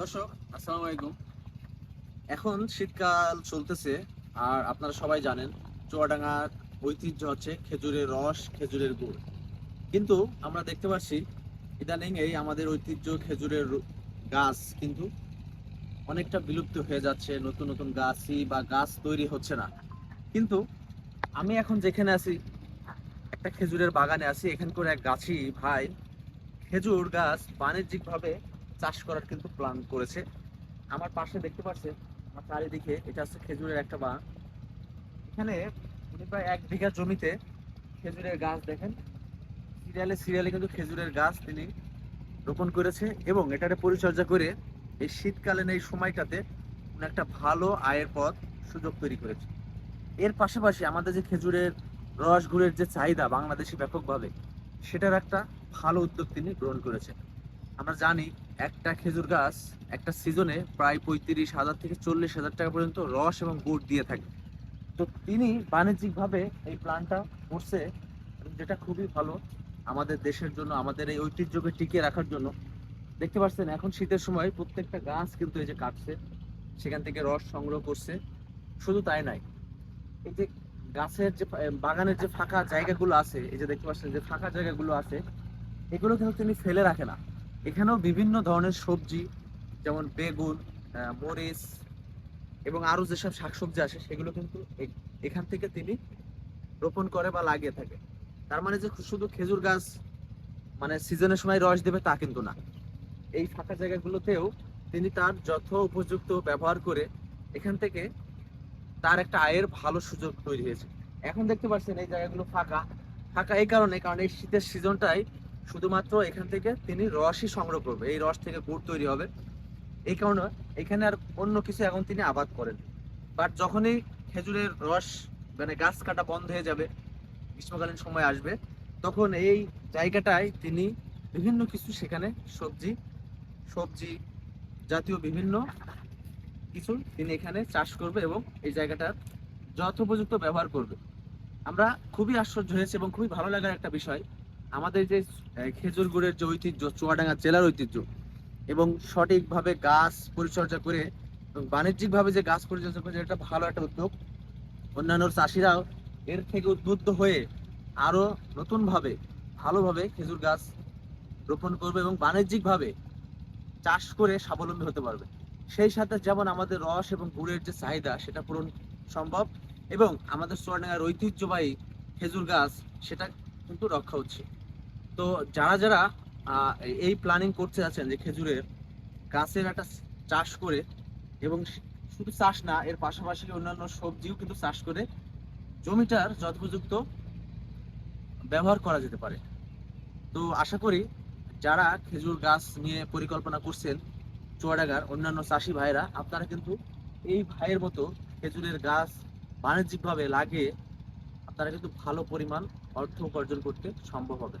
দর্শক, আসসালামু আলাইকুম। এখন শীতকাল চলতেছে, আর আপনারা সবাই জানেন, চুয়াডাঙ্গার ঐতিহ্য হচ্ছে খেজুরের রস, খেজুরের গুড়। কিন্তু আমরা দেখতে পাচ্ছি, ইদানিং এই আমাদের ঐতিহ্য খেজুরের গাছ কিন্তু অনেকটা বিলুপ্ত হয়ে যাচ্ছে, নতুন নতুন গাছই বা গাছ তৈরি হচ্ছে না। কিন্তু আমি এখন যেখানে আছি, একটা খেজুরের বাগানে আছি, এখানকার এক গাছি ভাই খেজুর গাছ বাণিজ্যিকভাবে চাষ করার কিন্তু প্ল্যান করেছে। আমার পাশে দেখতে পাচ্ছেন, আমার চারিদিকে এটা হচ্ছে খেজুরের একটা বাগান। এখানে উনি প্রায় এক বিঘা জমিতে খেজুরের গাছ দেখেন। সিরিয়ালে সিরিয়ালে কিন্তু খেজুরের গাছ তিনি রোপণ করেছে এবং এটারে পরিচর্যা করে এই শীতকালীন এই সময়টাতে উনি একটা ভালো আয়ের পথ, সুযোগ তৈরি করেছে। এর পাশাপাশি আমাদের যে খেজুরের রস গুড়ের যে চাহিদা বাংলাদেশে ব্যাপকভাবে, সেটার একটা ভালো উদ্যোগ তিনি গ্রহণ করেছেন। আমরা জানি একটা খেজুর গাছ একটা সিজনে প্রায় পঁয়ত্রিশ হাজার থেকে চল্লিশ হাজার টাকা পর্যন্ত রস এবং গুড় দিয়ে থাকে। তো তিনি বাণিজ্যিকভাবে এই প্ল্যানটা করছে যেটা খুবই ভালো আমাদের দেশের জন্য, আমাদের এই ঐতিহ্যকে টিকিয়ে রাখার জন্য। দেখতে পাচ্ছেন, এখন শীতের সময় প্রত্যেকটা গাছ কিন্তু এই যে কাটছে, সেখান থেকে রস সংগ্রহ করছে। শুধু তাই নাই এই যে গাছের যে বাগানের যে ফাঁকা জায়গাগুলো আছে, এই যে দেখতে পাচ্ছেন যে ফাঁকা জায়গাগুলো আছে, এগুলো কিন্তু তিনি ফেলে রাখে না। এখানেও বিভিন্ন ধরনের সবজি, যেমন বেগুন মরিচ এবং আরও যেসব শাকসবজি আসে, সেগুলো কিন্তু এখান থেকে তিনি রোপণ করে বা লাগিয়ে থাকে। তার মানে যে শুধু খেজুর গাছ মানে সিজনের সময় রস দেবে তা কিন্তু না। এই ফাঁকা জায়গাগুলোতেও তিনি তার যথ উপযুক্ত ব্যবহার করে এখান থেকে তার একটা আয়ের ভালো সুযোগ তৈরি হয়েছে। এখন দেখতে পাচ্ছেন এই জায়গাগুলো ফাঁকা। ফাঁকা এই কারণে, কারণ এই শীতের সিজনটাই শুধুমাত্র এখান থেকে তিনি রসই সংগ্রহ করবে। এই রস থেকে গুড় তৈরি হবে। এই কারণে এখানে আর অন্য কিছু এখন তিনি আবাদ করেন। বাট যখনই খেজুরের রস মানে গাছ কাটা বন্ধ হয়ে যাবে, গ্রীষ্মকালীন সময় আসবে, তখন এই জায়গাটায় তিনি বিভিন্ন কিছু সেখানে সবজি সবজি জাতীয় বিভিন্ন কিছু তিনি এখানে চাষ করবে এবং এই জায়গাটার যথোপযুক্ত ব্যবহার করবে। আমরা খুবই আশ্চর্য হয়েছে এবং খুবই ভালো লাগার একটা বিষয়। আমাদের যে খেজুর গুড়ের যে ঐতিহ্য, চুয়াডাঙ্গা জেলার ঐতিহ্য, এবং সঠিকভাবে গাছ পরিচর্যা করে এবং বাণিজ্যিকভাবে যে গাছ পরিচর্যা করে, এটা ভালো একটা উদ্যোগ। অন্যান্য চাষিরাও এর থেকে উদ্বুদ্ধ হয়ে আরও নতুনভাবে, ভালোভাবে খেজুর গাছ রোপণ করবে এবং বাণিজ্যিকভাবে চাষ করে স্বাবলম্বী হতে পারবে। সেই সাথে যেমন আমাদের রস এবং গুড়ের যে চাহিদা, সেটা পূরণ সম্ভব এবং আমাদের চুয়াডাঙ্গার ঐতিহ্যবাহী খেজুর গাছ, সেটা কিন্তু রক্ষা হচ্ছে। তো যারা যারা এই প্ল্যানিং করতে আছেন যে খেজুরের গাছের একটা চাষ করে এবং শুধু চাষ না, এর পাশাপাশি অন্যান্য সবজিও কিন্তু চাষ করে জমিটার যথোপযুক্ত ব্যবহার করা যেতে পারে। তো আশা করি যারা খেজুর গাছ নিয়ে পরিকল্পনা করছেন, চুয়াডাঙ্গার অন্যান্য চাষি ভাইরা আপনারা কিন্তু এই ভাইয়ের মতো খেজুরের গাছ বাণিজ্যিকভাবে লাগিয়ে আপনারা কিন্তু ভালো পরিমাণ অর্থ উপার্জন করতে সম্ভব হবে।